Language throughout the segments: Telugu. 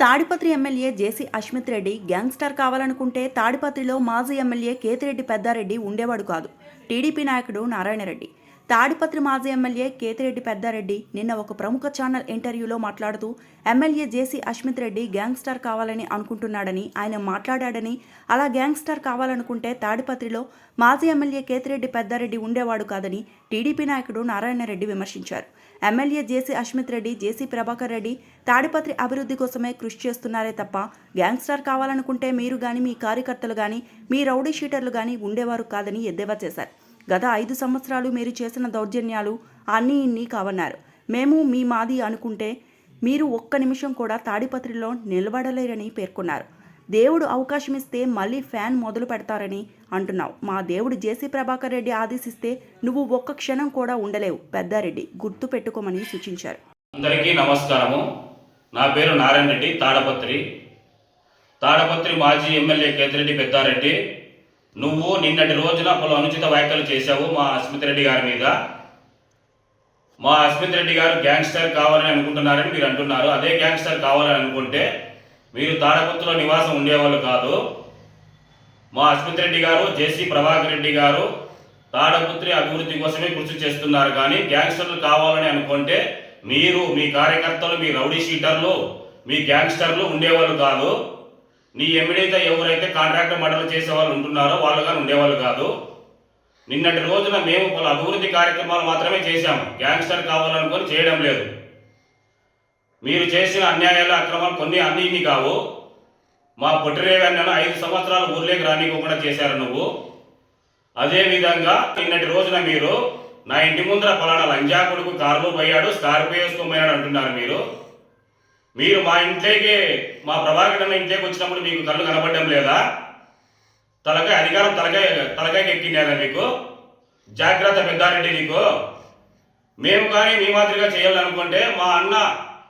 Tadipatri MLA JC Ashmit Reddy gangster కావాలనుకుంటే తాడిపత్రిలో మాజీ ఎమ్మెల్యే కేతిరెడ్డి పెద్దారెడ్డి ఉండేవాడు కాదు. టీడీపీ నాయకుడు నారాయణరెడ్డి తాడిపత్రి మాజీ ఎమ్మెల్యే కేతిరెడ్డి పెద్దారెడ్డి నిన్న ఒక ప్రముఖ ఛానల్ ఇంటర్వ్యూలో మాట్లాడుతూ ఎమ్మెల్యే జేసీ అశ్మిత్ రెడ్డి గ్యాంగ్స్టార్ కావాలని అనుకుంటున్నాడని ఆయన మాట్లాడాడని అలా గ్యాంగ్స్టార్ కావాలనుకుంటే తాడిపత్రిలో మాజీ ఎమ్మెల్యే కేతిరెడ్డి పెద్దారెడ్డి ఉండేవాడు కాదని టీడీపీ నాయకుడు నారాయణరెడ్డి విమర్శించారు. ఎమ్మెల్యే జేసీ అశ్మిత్ రెడ్డి జేసీ ప్రభాకర్ రెడ్డి తాడిపత్రి అభివృద్ధి కోసమే కృషి చేస్తున్నారే తప్ప గ్యాంగ్స్టార్ కావాలనుకుంటే మీరు కానీ మీ కార్యకర్తలు కానీ మీ రౌడీ షీటర్లు కానీ ఉండేవారు కాదని ఎద్దేవా చేశారు. గత ఐదు సంవత్సరాలు మీరు చేసిన దౌర్జన్యాలు అన్నీ ఇన్ని కావన్నారు. మేము మీ మాది అనుకుంటే మీరు ఒక్క నిమిషం కూడా తాడిపత్రిలో నిలబడలేరని పేర్కొన్నారు. దేవుడు అవకాశం ఇస్తే మళ్ళీ ఫ్యాన్ మొదలు పెడతారని అంటున్నావు. మా దేవుడు జేసీ ప్రభాకర్ రెడ్డి ఆదేశిస్తే నువ్వు ఒక్క క్షణం కూడా ఉండలేవు. పెద్దారెడ్డి గుర్తు పెట్టుకోమని సూచించారు. అందరికీ నమస్కారము. నా పేరు నారాయణ రెడ్డి తాడపత్రి. తాడపత్రి మాజీ ఎమ్మెల్యే కేతిరెడ్డి పెద్దారెడ్డి. నువ్వు నిన్నటి రోజున పలు అనుచిత వ్యాఖ్యలు చేశావు మా అస్మిత్ రెడ్డి గారి మీద. మా అస్మిత్ రెడ్డి గారు గ్యాంగ్స్టర్ కావాలని అనుకుంటున్నారని మీరు అంటున్నారు. అదే గ్యాంగ్స్టర్ కావాలని అనుకుంటే మీరు తాడగుత్తులో నివాసం ఉండేవాళ్ళు కాదు. మా అస్మిత్ రెడ్డి గారు జేసీ ప్రభాకర్ రెడ్డి గారు తాడపుత్రి అభివృద్ధి కోసమే కృషి చేస్తున్నారు. కానీ గ్యాంగ్స్టర్లు కావాలని అనుకుంటే మీరు మీ కార్యకర్తలు మీ రౌడీ షీటర్లు మీ గ్యాంగ్స్టర్లు ఉండేవాళ్ళు కాదు. నీ ఎమిడైతే ఎవరైతే కాంట్రాక్ట్ మడలు చేసే వాళ్ళు ఉంటున్నారో వాళ్ళు కానీ ఉండేవాళ్ళు కాదు. నిన్నటి రోజున మేము పలు అభివృద్ధి కార్యక్రమాలు మాత్రమే చేశాము. గ్యాంగ్స్టర్ కావాలనుకొని చేయడం లేదు. మీరు చేసిన అన్యాయాలు అక్రమాలు కొన్ని అన్ని ఇన్ని కావు. మా పొట్టిరేవన్నను ఐదు సంవత్సరాలు ఊర్లోకి రానివ్వకుండా చేశారు నువ్వు. అదేవిధంగా నిన్నటి రోజున మీరు నా ఇంటి ముందర పలానా లంజా కొడుకు కారులో పోయాడు స్కార్పియో పోయాడు అంటున్నారు మీరు. మీరు మా ఇంట్లోకి మా ప్రభాకర్ అన్న ఇంట్లోకి వచ్చినప్పుడు మీకు కళ్ళు కనపడడం లేదా? తలకాయ అధికారం తలకాయ తలకాయకి ఎక్కిందేదా మీకు? జాగ్రత్త పెద్దారెడ్డి నీకు. మేము కానీ మీ మాదిరిగా చేయాలనుకుంటే మా అన్న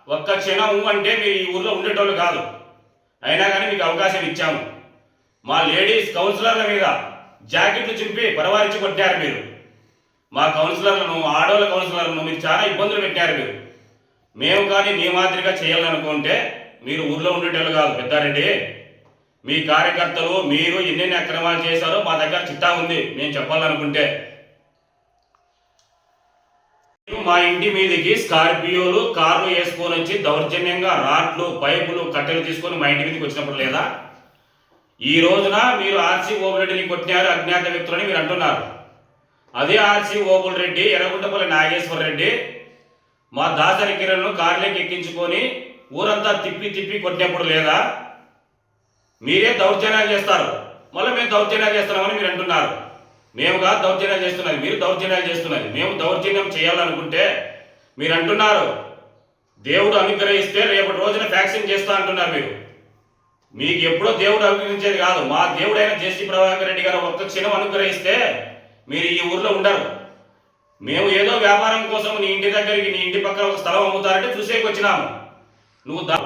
ఒక్క క్షణం ఊ అంటే మీరు ఈ ఊర్లో ఉండేటోళ్ళు కాదు. అయినా కానీ మీకు అవకాశం ఇచ్చాము. మా లేడీస్ కౌన్సిలర్ల మీద జాకెట్లు చింపి పరవారించి కొట్టారు మీరు. మా కౌన్సిలర్లను ఆడవాళ్ళ కౌన్సిలర్లను మీరు చాలా ఇబ్బందులు పెట్టారు మీరు. మేము కానీ మీ మాదిరిగా చేయాలనుకుంటే మీరు ఊర్లో ఉండేటోళ్ళు కాదు పెద్దారెడ్డి. మీ కార్యకర్తలు మీరు ఎన్నెన్ని అక్రమాలు చేశారో మా దగ్గర చిట్టా ఉంది మేము చెప్పాలనుకుంటే. మీరు మా ఇంటి మీదకి స్కార్పియోలు కార్లు వేసుకొని వచ్చి దౌర్జన్యంగా రాట్లు పైపులు కట్టెలు తీసుకొని మా ఇంటి మీదకి వచ్చినప్పుడు లేదా? ఈ రోజున మీరు ఆర్సీ ఓబులరెడ్డిని కొట్టినారు అజ్ఞాత వ్యక్తులని మీరు అంటున్నారు. అదే ఆర్సీ ఓబుల్ రెడ్డి ఎర్రగుంటపల్లి నాగేశ్వర రెడ్డి మా దాసరి కిరణ్ను కార్లోకి ఎక్కించుకొని ఊరంతా తిప్పి తిప్పి కొట్టినప్పుడు లేదా? మీరే దౌర్జన్యాలు చేస్తారు. మళ్ళీ మేము దౌర్జన్యాలు చేస్తున్నామని మీరు అంటున్నారు. మేము కాదు దౌర్జన్యాలు చేస్తున్నది. మీరు దౌర్జన్యాలు చేస్తున్నది. మేము దౌర్జన్యం చేయాలనుకుంటే మీరు అంటున్నారు. దేవుడు అనుగ్రహిస్తే రేపటి రోజున ఫ్యాక్సిన్ చేస్తా అంటున్నారు మీరు. మీకు ఎప్పుడో దేవుడు అనుగ్రహించేది కాదు. మా దేవుడైన జేసీ ప్రభాకర్ రెడ్డి గారు ఒక్క క్షణం అనుగ్రహిస్తే మీరు ఈ ఊర్లో ఉండరు. మేము ఏదో వ్యాపారం కోసం నీ ఇంటి దగ్గరికి నీ ఇంటి పక్కన ఒక స్థలం అమ్ముతారంటే చూసేకి వచ్చినాము. నువ్వు దా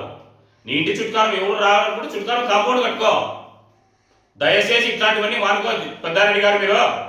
నీ ఇంటి చుట్టాలు ఎవరు రావాలనుకుంటే చుట్టాలు కాంపౌండ్ కట్టుకో. దయచేసి ఇట్లాంటివన్నీ మానుకో పెద్దారెడ్డి గారు మీరు.